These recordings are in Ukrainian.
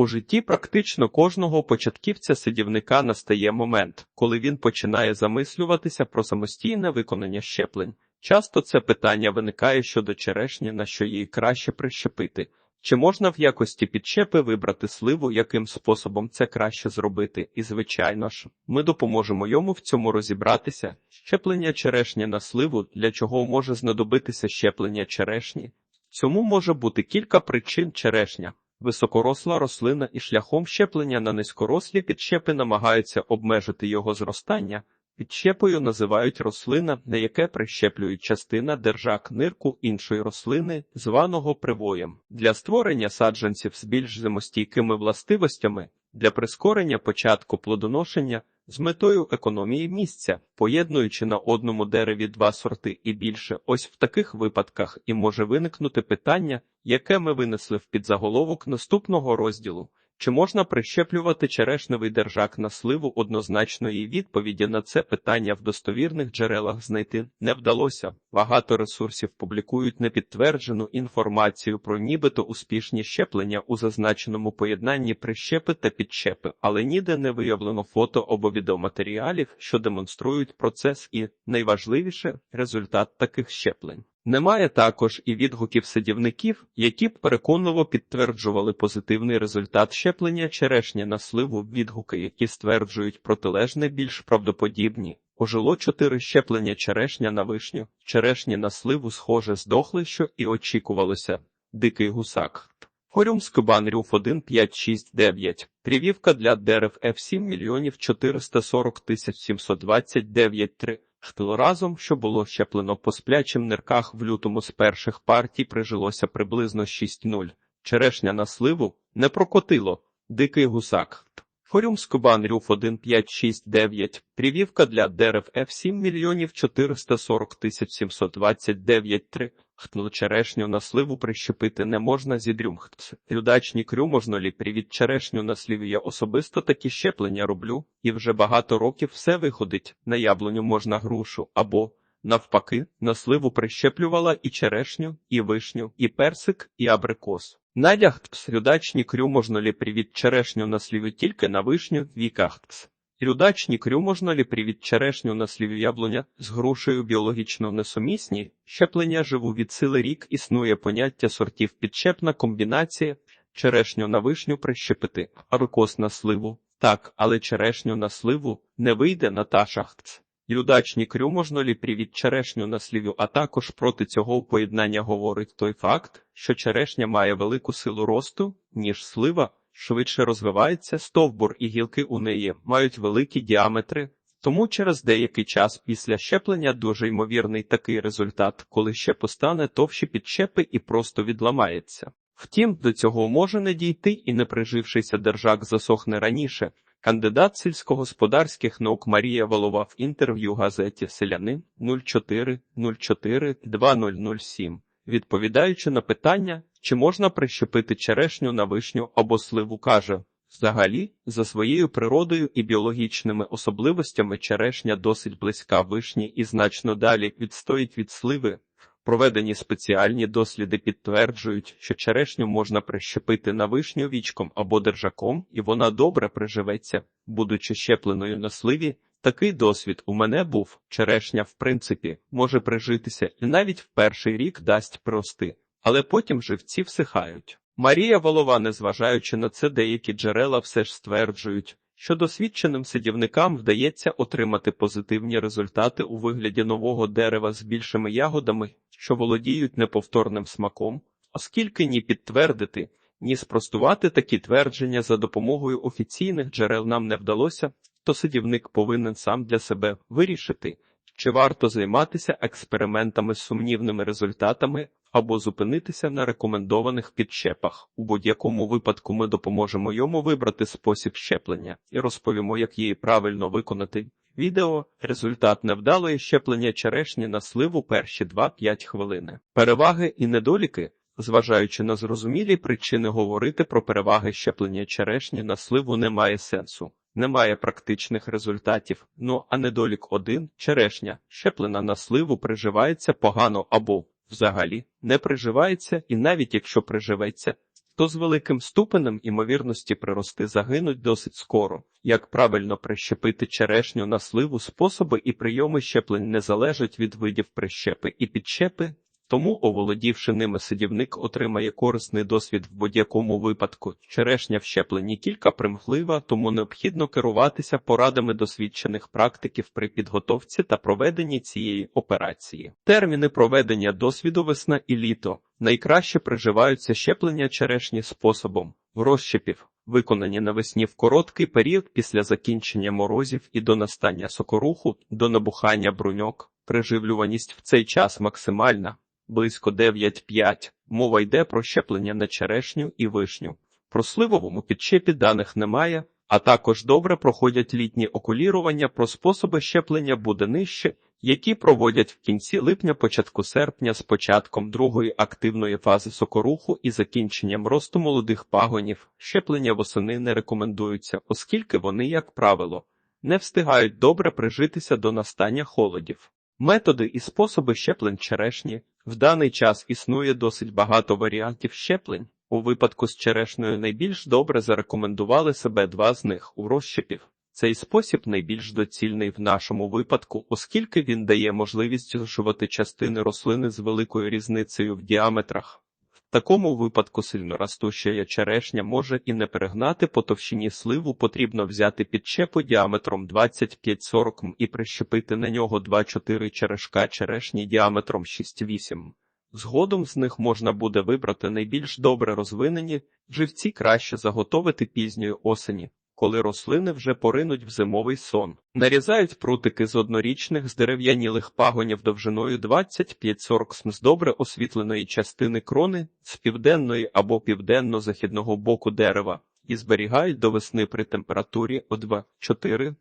У житті практично кожного початківця-сидівника настає момент, коли він починає замислюватися про самостійне виконання щеплень. Часто це питання виникає щодо черешні, на що її краще прищепити. Чи можна в якості підщепи вибрати сливу, яким способом це краще зробити? І, звичайно ж, ми допоможемо йому в цьому розібратися. Щеплення черешні на сливу, для чого може знадобитися щеплення черешні. Цьому може бути кілька причин черешня. Високоросла рослина і шляхом щеплення на низькорослі підщепи намагаються обмежити його зростання. Підщепою називають рослина, на яке прищеплюють частина держак нирку іншої рослини, званого привоєм. Для створення саджанців з більш зимостійкими властивостями, для прискорення початку плодоношення з метою економії місця, поєднуючи на одному дереві два сорти і більше. Ось в таких випадках і може виникнути питання, яке ми винесли в підзаголовок наступного розділу. Чи можна прищеплювати черешневий держак на сливу однозначної відповіді на це питання в достовірних джерелах знайти не вдалося. Багато ресурсів публікують непідтверджену інформацію про нібито успішні щеплення у зазначеному поєднанні прищепи та підщепи, але ніде не виявлено фото або відеоматеріалів, що демонструють процес і, найважливіше, результат таких щеплень. Немає також і відгуків садівників, які б переконливо підтверджували позитивний результат щеплення черешня на сливу, відгуки, які стверджують протилежне, більш правдоподібні. Ожило чотири щеплення черешня на вишню, черешні на сливу схоже здохли, що і очікувалося. Дикий гусак. Хорюм Скубан Рюф 1 5 6 9. Привівка для дерев F7 мільйонів 440 тисяч 729 3. Разом, що було щеплено по сплячим нирках в лютому з перших партій прижилося приблизно 6-0. Черешня на сливу не прокотило. Дикий гусак. Форум Скубан Рюф 1 5 6 9. Привівка для дерев F7 мільйонів 440 тисяч 729 3. Хтну черешню на сливу прищепити не можна зідрюмхт. Людачні крю можна лі привід черешню на сливі я особисто такі щеплення роблю, і вже багато років все виходить. На яблуню можна грушу або, навпаки, на сливу прищеплювала і черешню, і вишню, і персик, і абрикос. Надягтс рюдачні крю можна лі привід черешню на сливі тільки на вишню, вікахтс. Рюдачні крю можна лі привід черешню на сліві яблуня з грушею біологічно несумісні, щеплення живу від сили рік існує поняття сортів підщепна комбінація, черешню на вишню прищепити, абрикос на сливу. Так, але черешню на сливу не вийде на ташахтс. Рюдачні крю можна привід черешню на слівю, а також проти цього поєднання говорить той факт, що черешня має велику силу росту, ніж слива швидше розвивається, стовбур і гілки у неї мають великі діаметри, тому через деякий час після щеплення дуже ймовірний такий результат, коли ще постане товщі підщепи і просто відламається. Втім, до цього може не дійти і не прижившийся держак засохне раніше. Кандидат сільськогосподарських наук Марія Волова в інтерв'ю газеті Селянин 04 04 2007 відповідаючи на питання, чи можна прищепити черешню на вишню або сливу, каже взагалі, за своєю природою і біологічними особливостями черешня досить близька вишні і значно далі відстоїть від сливи. Проведені спеціальні досліди підтверджують, що черешню можна прищепити на вишню вічком або держаком, і вона добре приживеться, будучи щепленою на сливі. Такий досвід у мене був черешня, в принципі, може прижитися і навіть в перший рік дасть прости, але потім живці всихають. Марія Волова, незважаючи на це, деякі джерела все ж стверджують, що досвідченим сидівникам вдається отримати позитивні результати у вигляді нового дерева з більшими ягодами, що володіють неповторним смаком, оскільки ні підтвердити, ні спростувати такі твердження за допомогою офіційних джерел нам не вдалося, то сидівник повинен сам для себе вирішити, чи варто займатися експериментами з сумнівними результатами або зупинитися на рекомендованих підщепах. У будь-якому випадку ми допоможемо йому вибрати спосіб щеплення і розповімо, як її правильно виконати. Відео результат невдалої щеплення черешні на сливу перші 2-5 хвилини. Переваги і недоліки. Зважаючи на зрозумілі причини говорити про переваги щеплення черешні на сливу немає сенсу, немає практичних результатів. Ну а недолік один черешня, щеплена на сливу приживається погано або взагалі не приживається, і навіть якщо приживеться, то з великим ступенем імовірності прирости загинуть досить скоро. Як правильно прищепити черешню на сливу, способи і прийоми щеплень не залежать від видів прищепи і підщепи, тому, оволодівши ними, садівник отримає корисний досвід в будь-якому випадку. Черешня в щепленні кілька примхлива, тому необхідно керуватися порадами досвідчених практиків при підготовці та проведенні цієї операції. Терміни проведення досвіду весна і літо найкраще приживаються щеплення черешні способом розщепів. Виконані навесні в короткий період після закінчення морозів і до настання сокоруху, до набухання бруньок, приживлюваність в цей час максимальна близько 9,5. Мова йде про щеплення на черешню і вишню. Про сливовому підщепі даних немає, а також добре проходять літні окулірування про способи щеплення буде нижче, які проводять в кінці липня, початку серпня з початком другої активної фази сокоруху і закінченням росту молодих пагонів. Щеплення восени не рекомендуються, оскільки вони, як правило, не встигають добре прижитися до настання холодів. Методи і способи щеплень черешні в даний час існує досить багато варіантів щеплень. У випадку з черешнею найбільш добре зарекомендували себе два з них у розщепів. Цей спосіб найбільш доцільний в нашому випадку, оскільки він дає можливість зшивати частини рослини з великою різницею в діаметрах. В такому випадку сильно ростуща черешня може і не перегнати по товщині сливу, потрібно взяти підчепу діаметром 25-40 м і прищепити на нього 2-4 черешка черешні діаметром 6-8 Згодом з них можна буде вибрати найбільш добре розвинені, живці краще заготовити пізньої осені, коли рослини вже поринуть в зимовий сон. Нарізають прутики з однорічних здерев'янілих пагонів довжиною 25-40 см з добре освітленої частини крони з південної або південно-західного боку дерева і зберігають до весни при температурі о 2-4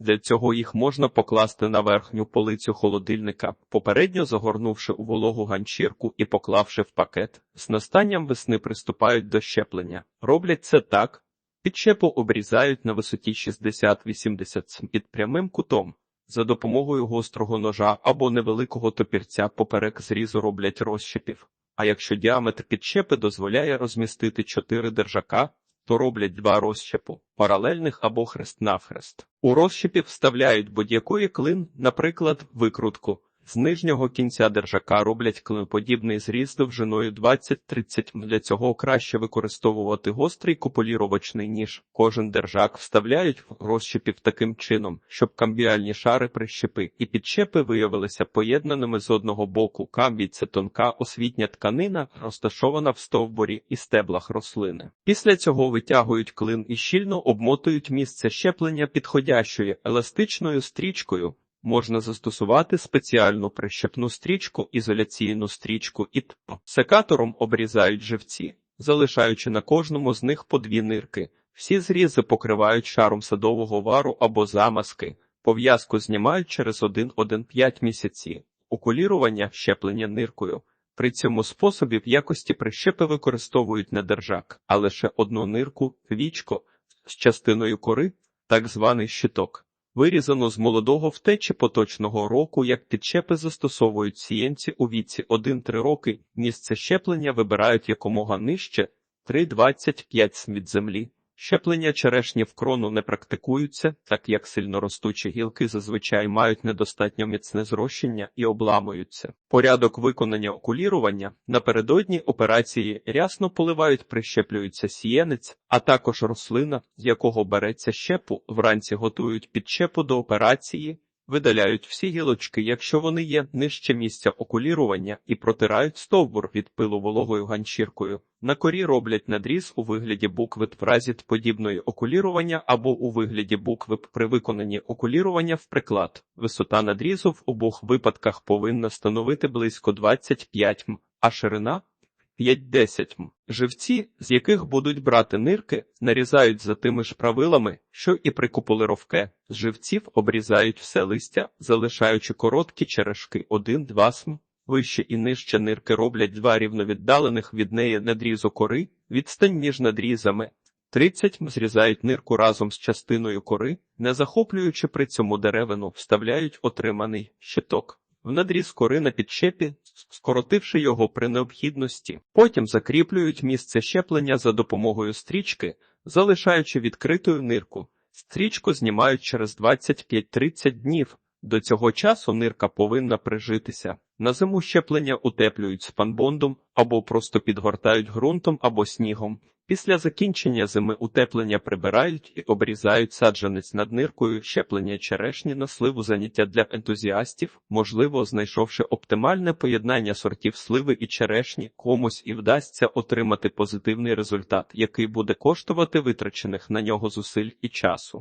для цього їх можна покласти на верхню полицю холодильника, попередньо загорнувши у вологу ганчірку і поклавши в пакет. З настанням весни приступають до щеплення. Роблять це так. Підщепу обрізають на висоті 60-80 см під прямим кутом. За допомогою гострого ножа або невеликого топірця поперек зрізу роблять розщепів. А якщо діаметр підщепи дозволяє розмістити 4 держака, то роблять два розщепу паралельних або хрест-навхрест. У розщепі вставляють будь-якої клин, наприклад, викрутку. З нижнього кінця держака роблять клиноподібний зріз довжиною 20-30. Для цього краще використовувати гострий куполіровочний ніж. Кожен держак вставляють в розщепів таким чином, щоб камбіальні шари прищепи і підщепи виявилися поєднаними з одного боку. Камбій – це тонка освітня тканина, розташована в стовбурі і стеблах рослини. Після цього витягують клин і щільно обмотують місце щеплення підходящою еластичною стрічкою. Можна застосувати спеціальну прищепну стрічку, ізоляційну стрічку і ТП. секатором обрізають живці, залишаючи на кожному з них по дві нирки. Всі зрізи покривають шаром садового вару або замазки, пов'язку знімають через 1-1-5 місяці. Окулірування щеплення ниркою. При цьому способі в якості прищепи використовують не держак, а лише одну нирку, вічко з частиною кори, так званий щиток. Вирізано з молодого втечі поточного року, як підчепи застосовують сієнці у віці 1-3 роки, місце щеплення вибирають якомога нижче 3,25 від землі. Щеплення черешні в крону не практикуються, так як сильноростучі гілки зазвичай мають недостатньо міцне зрощення і обламуються. Порядок виконання окулірування напередодні операції рясно поливають, прищеплюється сієнець, а також рослина, з якого береться щепу, вранці готують підчепу до операції. Видаляють всі гілочки, якщо вони є нижче місця окулірування, і протирають стовбур від пилу вологою ганчіркою. На корі роблять надріз у вигляді букви в разі подібної окулірування або у вигляді букви при виконанні окулірування в приклад. Висота надрізу в обох випадках повинна становити близько 25 м, а ширина 5-10 м. Живці, з яких будуть брати нирки, нарізають за тими ж правилами, що і при куполировке. З живців обрізають все листя, залишаючи короткі черешки 1-2 см. Вище і нижче нирки роблять два рівновіддалених від неї надрізу кори, відстань між надрізами. 30 м зрізають нирку разом з частиною кори, не захоплюючи при цьому деревину, вставляють отриманий щиток. В надріз кори на підщепі, скоротивши його при необхідності. Потім закріплюють місце щеплення за допомогою стрічки, залишаючи відкритою нирку. Стрічку знімають через 25-30 днів. До цього часу нирка повинна прижитися. На зиму щеплення утеплюють спанбондом або просто підгортають ґрунтом або снігом. Після закінчення зими утеплення прибирають і обрізають саджанець над ниркою, щеплення черешні на сливу заняття для ентузіастів, можливо, знайшовши оптимальне поєднання сортів сливи і черешні, комусь і вдасться отримати позитивний результат, який буде коштувати витрачених на нього зусиль і часу.